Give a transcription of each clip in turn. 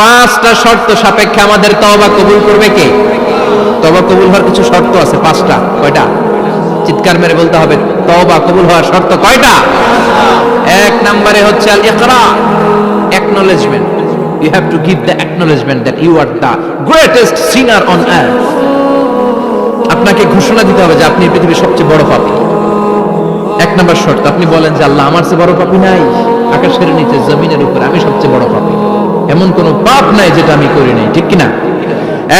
পাঁচটা শর্ত সাপেক্ষে আমাদের তওবা কবুল করবে কে? তওবা কবুল হওয়ার কিছু শর্ত আছে, পাঁচটা। কয়টা? চিৎকার মেরে বলতে হবে, তওবা কবুল হওয়ার শর্ত কয়টা? এক নম্বরে হচ্ছে আল ইকরা acknowledgement you have to give the acknowledgement that you are the greatest sinner on earth আপনাকে ঘোষণা দিতে হবে যে আপনি পৃথিবীর সবচেয়ে বড় পাপী। এক নম্বর শর্ত, আপনি বলেন যে আল্লাহ আমার চেয়ে বড় পাপী নাই। আকাশের নিচে, জমিনের উপরে আমি সবচেয়ে বড় পাপী। এমন কোন পাপ নাই যেটা আমি করি নাই, ঠিক কিনা?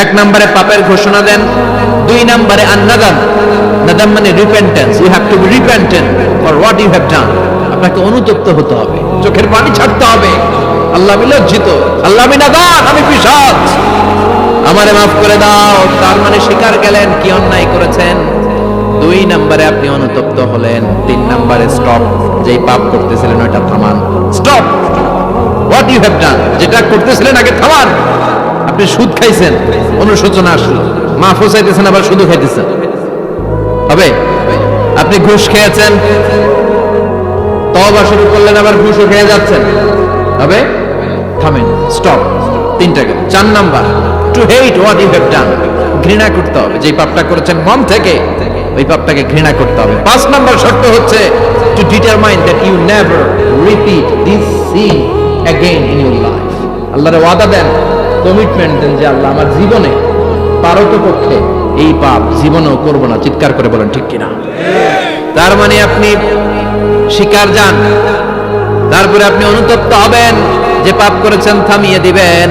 এক নম্বরে পাপের ঘোষণা দেন, দুই নম্বরে আন্নাদাম নাদাম মানে repentance you have to be repentant for what you have done আপনাকে অনুতপ্ত হতে হবে, চোখের পানি ছাড়তে হবে। আল্লাহ আমি লজ্জিত, আল্লাহ আমি নাদান আমি পিসাচ আমারে মাফ করে দাও, তার মানে স্বীকার গেলেন, কি অন্যায় করেছেন? দুই নম্বরে আপনি অনুতপ্ত হলেন, তিন নম্বরে স্টপ যেই পাপ করতেছিলেন ওটা থামান। Stop what you have done যেটা করতেছিলেন আগে থামান আপনি সুদ খাইছেন। অনুশোচনা আসলো। মাফও চাইতেছেন আবার সুদও খাইতেছেন। হবে? আপনি ঘুষ খেয়েছেন। তবা শুরু করলেন, আবার ঘুষও খেয়ে যাচ্ছেন। হবে? থামেন স্টপ তিনটা গেল। চার number. To hate what you have done ঘৃণা করতে হবে। যে পাপটা করেছেন মন থেকে, ওই পাপটাকে ঘৃণা করতে হবে। পাঁচ নাম্বার শর্ত হচ্ছে to determine that you never repeat this sin again in your life আল্লাহর ওয়াদা দেন কমিটমেন্ট দেন যে আল্লাহ আমার জীবনে পারত পক্ষে এই পাপ জীবনেও করব না। চিৎকার করে বলেন, ঠিক কিনা? তার মানে আপনি শিকার যান, তারপরে আপনি অনুতপ্ত হবেন, যে পাপ করেছেন থামিয়ে দিবেন।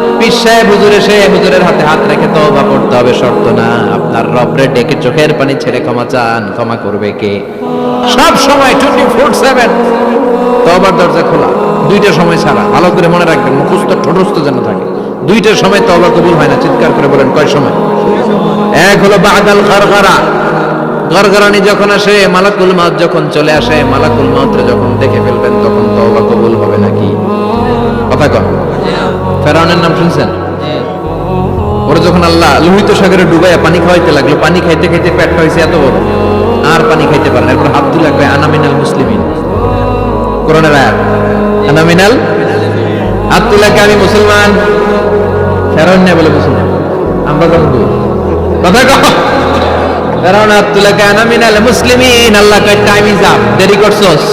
পীর সাহেব হুজুর হুজুরের হাতে হাত রেখে তওবা করতে হবে, শর্ত না। আপনার রবরে ডেকে চোখের পানি ছেড়ে ক্ষমা চান, ক্ষমা করবে কে? সব সময় টোয়েন্টি ফোর সেভেন তবার দরজা খোলা, দুইটা সময় ছাড়া। ভালো করে মনে রাখবেন, মুখস্থ যেন থাকে। সময় কবুল হয় না, চিৎকার করে বলেন, কয় সময়? এক হলো বাদাল গরগরা গরগরানি যখন আসে, মালাকুল মাউত যখন চলে আসে, মালাকুল মাউতরে যখন দেখে ফেলবেন, তখন তওবা কবুল হবে নাকি? কথা ফেরাউনের নাম শুনছেন? ওরা যখন আল্লাহ লোহিত সাগরে ডুবাইয়া পানি খাওয়াইতে লাগল, পানি খাইতে খাইতে পেট হয়েছে এত বড়। আর পানি খাইতে পারে না। এরপর তুলে লাগবে আনামিনাল মুসলিমিন। কোরআনের আয়াত। আনামিনাল লাগবে আমি মুসলমান। ফেরাউন বলে মুসলমান। আমরা কথা ফেরাউন আনামিনাল মুসলিমিন। আল্লাহ কয় টাইম আপ দেরি করছস?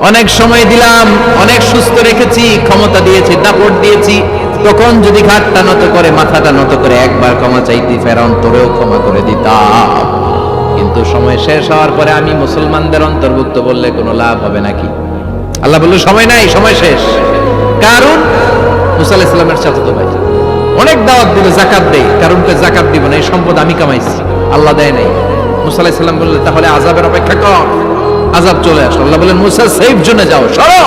অনেক সময় দিলাম, অনেক সুস্থ রেখেছি, ক্ষমতা দিয়েছি, দাপট দিয়েছি। তখন যদি ঘাটটা নত করে, মাথাটা নত করে, একবার ক্ষমা চাইতি ফেরাউন, তোরেও ক্ষমা করে দিতাম। কিন্তু সময় শেষ হওয়ার পরে আমি মুসলমানদের অন্তর্ভুক্ত বললে কোনো লাভ হবে নাকি? আল্লাহ বলল, সময় নাই, সময় শেষ। কারণ? মুসা ইসলামের চাচাতো ভাই। অনেক দাওয়াত দিল, জাকাত দেই কারণ কে জাকাত দিব না? এই সম্পদ আমি কামাইছি। আল্লাহ দেয় নাই। মুসা ইসলাম বললে, তাহলে আজাবের অপেক্ষা কর। আজাব চলে আসলো। আল্লাহ বলেন মুসা, সেফ জোনে যাও, সরো।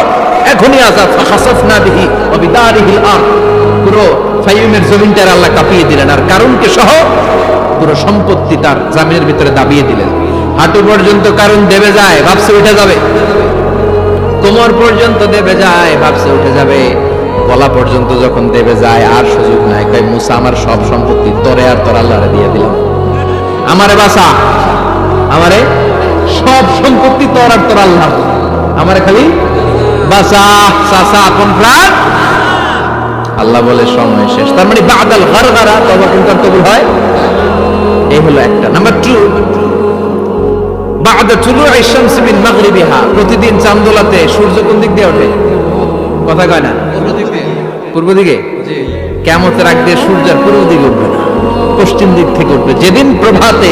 এখনই আজাব ফাখাসাফনা বিহি ওয়া বিদারিহিল আরদ। পুরো ফাইমের জমিনটার আল্লাহ কাঁপিয়ে দিলেন। আর কারণকে সহ পুরো সম্পত্তি তার জামিনের ভিতরে দাবিয়ে দিলেন। হাঁটু পর্যন্ত কারণ দেবে যায়, ভাবছে উঠে যাবে। কোমর পর্যন্ত দেবে যায়, ভাবছে উঠে যাবে। গলা পর্যন্ত যখন দেবে যায়, আর সুযোগ নাই। কই মুসা আমার সব সম্পত্তি তোরে আর তোর আল্লাহরে দিয়ে দিলাম আমারে বাসা আমারে সম্পত্তি তোর আর তোর আল্লাহ। আমারে খালি বাসা সাসা আপন আল্লাহ বলে সময় শেষ। তার মানে বাদাল গারগারা তবে কিন্তু কবুল হয়? এই হলো একটা। নাম্বার টু বাদা চুলু আইশামসি মিন মাগরিবিহা। প্রতিদিন চান্দোলাতে সূর্য কোন দিক দিয়ে ওঠে? কথা কয় না? পূর্ব দিকে? কেমতের আগ সূর্যের পূর্ব দিকে উঠবে না। পশ্চিম দিক থেকে উঠবে। যেদিন প্রভাতে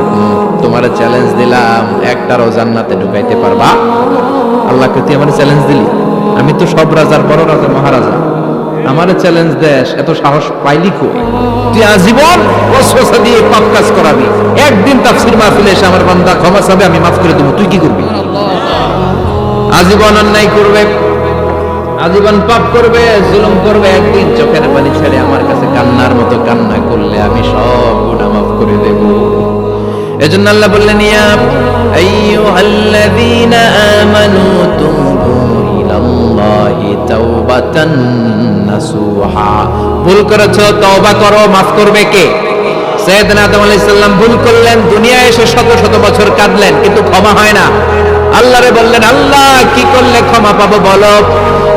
তোমার চ্যালেঞ্জ দিলাম, একটারও জান্নাতে ঢুকাইতে পারবা। আল্লাহকে তুই আমার চ্যালেঞ্জ দিলি? আমি তো সব রাজার বড় রাজা, মহারাজা। আমার চ্যালেঞ্জ দেশ এত সাহস পাইলি কই? তুই আজীবন ওসওয়াসা দিয়ে পাপ কাজ করাবি। একদিন তাফসীর মাহফিলে এসে আমার বান্দা ক্ষমা চাবে, আমি মাফ করে দেবো। তুই কি করবি? আজীবন অন্যায় করবে, আজীবন পাপ করবে, জুলুম করবে, একদিন চোখের পানি ছেড়ে আমার কাছে কান্না এজন্য আল্লাহ বললেন, ইয়া আইয়ুহাল্লাযীনা আমানু তুবু ইলাল্লাহি তাওবাতান নাসুহা। ভুল করেছ, তওবা করো করবে কে? আদম আলাইহিস সালাম ভুল করলেন, দুনিয়ায় এসে শত শত বছর কাঁদলেন, কিন্তু ক্ষমা হয় না। আল্লাহরে বললেন, আল্লাহ, কি করলে ক্ষমা পাবো বলো?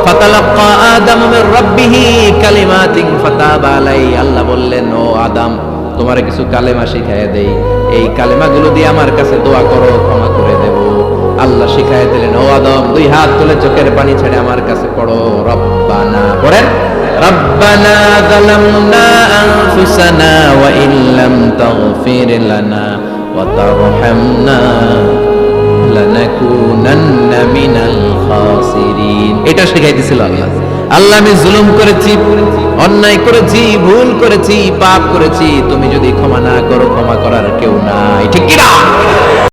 ফাতালাক্কা আদম মির রাব্বিহি কালিমাতিন ফাতাবা আলাই আল্লাহ বললেন, ও আদম তোমারে কিছু কালেমা শিখাইয়া দেই এই কালেমাগুলো দিয়ে আমার কাছে দোয়া করো ক্ষমা করে দেব আল্লাহ শিখাইয়া দিলেন ও আদম দুই হাত তুলে চোখের পানি ছেড়ে আমার কাছে পড়ো রব্বানা পড়েন ربنا ظلمنا أنفسنا وإن لم تغفر لنا وترحمنا لنكونن من الخاسرين এটা শিখাই দিছিল আল্লাহ আল্লাহ আমি জুলুম করেছি অন্যায় করেছি, ভুল করেছি, পাপ করেছি, তুমি যদি ক্ষমা না করো, ক্ষমা করার কেউ নাই। ঠিক কি না